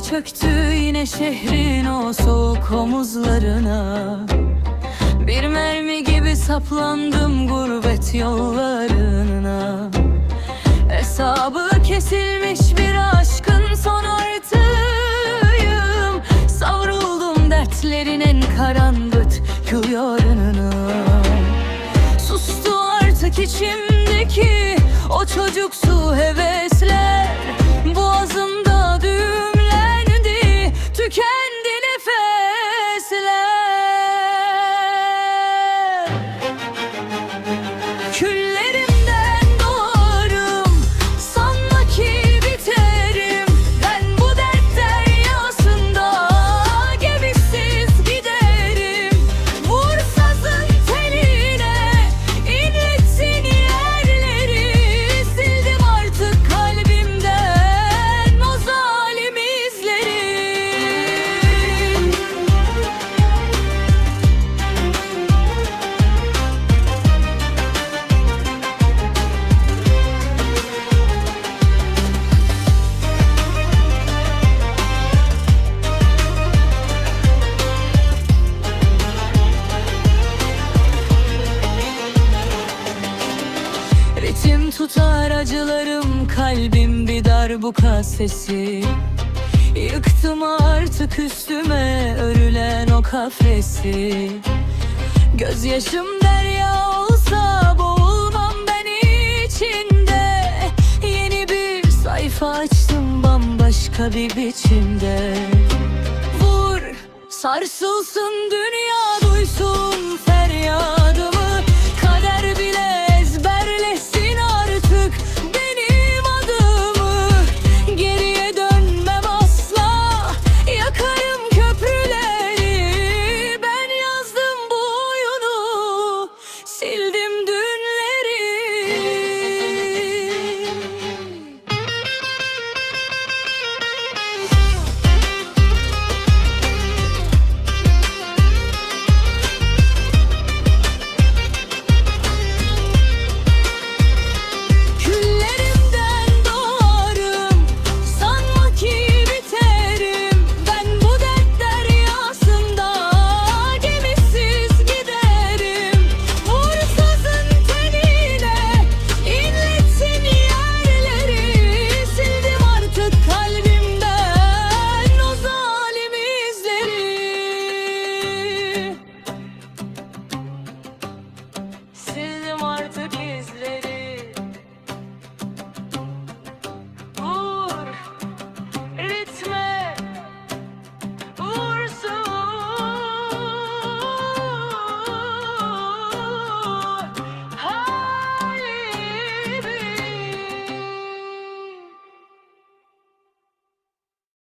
çöktü yine şehrin o soğuk omuzlarına. Bir mermi gibi saplandım gurbet yollarına. Hesabı kesilmiş bir aşkın son artıyım. Savruldum dertlerin en karanlık yarınına Sustu artık içimdeki o çocuksu hevesler tutar acılarım kalbim bir darbuka sesi. Yıktım artık üstüme örülen o kafesi. Gözyaşım derya olsa boğulmam ben içinde. Yeni bir sayfa açtım bambaşka bir biçimde. Vur sarsılsın dünya duysun